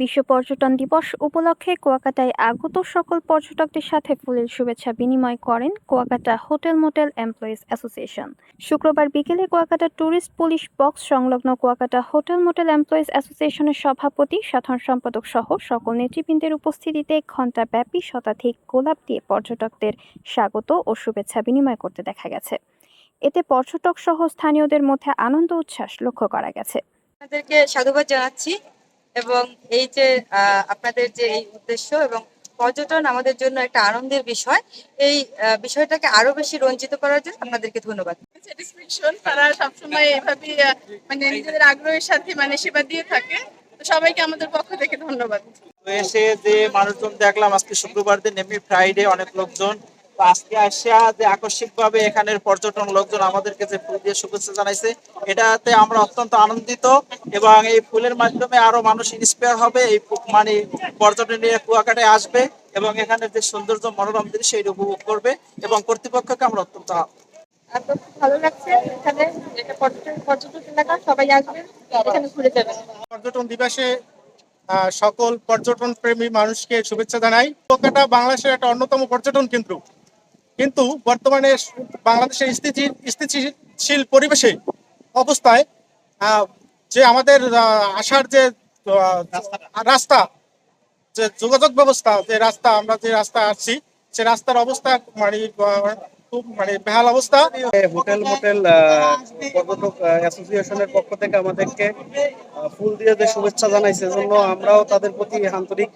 বিশ্ব পর্যটন দিবস উপলক্ষে কুয়াকাটায় আগত সকল পর্যটকদের সাথে ফুলের শুভেচ্ছা বিনিময় করেন Kuakata hotel motel employees association. শুক্রবার বিকেলে কুয়াকাটা ট্যুরিস্ট পুলিশ বক্স সংলগ্ন কুয়াকাটা হোটেল মোটেল এমপ্লয়িজ অ্যাসোসিয়েশনের সভাপতি, সাধারণ সম্পাদক সহ সকল নেতৃবৃন্দের উপস্থিতিতে ঘণ্টাব্যাপী শতাধিক গোলাপ দিয়ে পর্যটকদের স্বাগত ও শুভেচ্ছা বিনিময় করতে দেখা গেছে। এতে পর্যটক সহ স্থানীয়দের মধ্যে আনন্দ উচ্ছ্বাস লক্ষ্য করা গেছে। আপনাদেরকে সাধুবাদ জানাচ্ছি। এবং এই যে আহ, আপনাদের যে এই উদ্দেশ্য এবং পর্যটন আমাদের জন্য একটা আনন্দের বিষয় এই বিষয়টাকে আরও বেশি রঞ্জিত করার জন্য আপনাদেরকে ধন্যবাদ। স্যাটিসফ্যাকশন তারা সবসময় এভাবে আহ, মানে নিজেদের আগ্রহের সাথে মানে সেবা দিয়ে থাকে। তো সবাইকে আমাদের পক্ষ থেকে ধন্যবাদ। এসে যে মানুষজন দেখলাম আজকে শুক্রবার দিন এমনি ফ্রাইডে অনেক লোকজন আজকে আসা যে আকস্মিক ভাবে এখানের পর্যটন লোকজন আমাদেরকে যে ফুল দিয়ে শুভেচ্ছা জানাইছে এটাতে আমরা অত্যন্ত আনন্দিত এবং এই ফুলের মাধ্যমে আরও মানুষ ইন্সপায়ার হবে। এই মানে পর্যটন নিয়ে কুয়াকাটায় আসবে এবং এখানের যে সৌন্দর্য মনোরম দৃশ্য এটা উপভোগ করবে এবং কর্তৃপক্ষকে আমরা অত্যন্ত আপনার ভালো লাগছে। এখানে এটা পর্যটন পর্যটন এলাকা সবাই আসবেন এখানে ঘুরে যাবেন। পর্যটন দিবসে আহ, সকল পর্যটন প্রেমী মানুষকে শুভেচ্ছা জানাই। কুয়াকাটা বাংলাদেশের একটা অন্যতম পর্যটন কেন্দ্র। কিন্তু বর্তমানে বাংলাদেশের স্থিতি স্থিতিশীল পরিবেশে অবস্থায় যে আমাদের আসার যে রাস্তা, যে যোগাযোগ ব্যবস্থা, যে রাস্তা, আমরা যে রাস্তা আসছি, সে রাস্তার অবস্থা মানে খুব মানে বেহাল অবস্থা। হোটেল মোটেল পর্যটক অ্যাসোসিয়েশনের পক্ষ থেকে আমাদেরকে ফুল দিয়ে যে শুভেচ্ছা জানাইছে জন্য আমরাও তাদের প্রতি আন্তরিক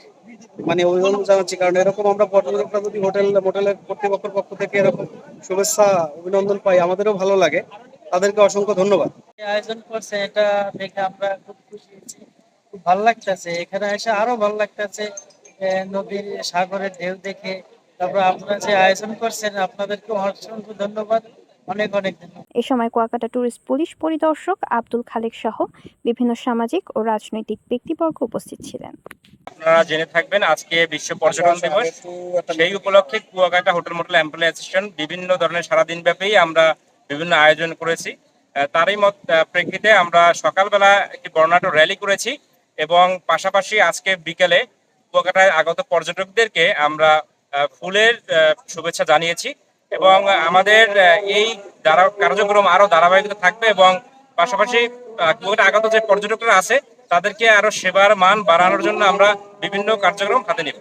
মানে অভিনন্দন জানাচ্ছি, কারণ এরকম আমরা পর্যটকরা যদি হোটেল, মোটেলের কর্তৃপক্ষের পক্ষ থেকে এরকম শুভেচ্ছা, অভিনন্দন পাই, আমাদেরও ভালো লাগে। তাদেরকে অসংখ্য ধন্যবাদ। আয়োজন করছে, এটা দেখে আমরা খুব খুশি হয়েছি। খুব ভালো লাগতেছে, এখানে এসে আরও ভালো লাগতেছে নদীর সাগরের ঢেউ দেখে। তারপর আপনারা যে আয়োজন করছেন আপনাদেরকে অসংখ্য ধন্যবাদ। অনেক অনেক এ সময় কুয়াকাটা ট্যুরিস্ট পুলিশ পরিদর্শক আব্দুল খালেক সহ বিভিন্ন সামাজিক ও রাজনৈতিক ব্যক্তিবর্গ উপস্থিত ছিলেন। আপনারা জেনে থাকবেন আজকে বিশ্ব পর্যটন দিবস। সেই উপলক্ষে Kuakata hotel motel employee association বিভিন্ন ধরনের সারাদিন ব্যাপী আমরা বিভিন্ন আয়োজন করেছি। তারই মত প্রেক্ষিতে আমরা সকালবেলা একটি বর্ণাঢ্য র্যালি করেছি এবং পাশাপাশি আজকে বিকেলে কুয়াকাটায় আগত পর্যটকদেরকে আমরা ফুলের শুভেচ্ছা জানিয়েছি। এবং আমাদের এই কার্যক্রম আরও ধারাবাহিকতা থাকবে এবং পাশাপাশি আগত যে পর্যটকরা আছে, তাদেরকে আরও সেবার মান বাড়ানোর জন্য আমরা বিভিন্ন কার্যক্রম হাতে নেব।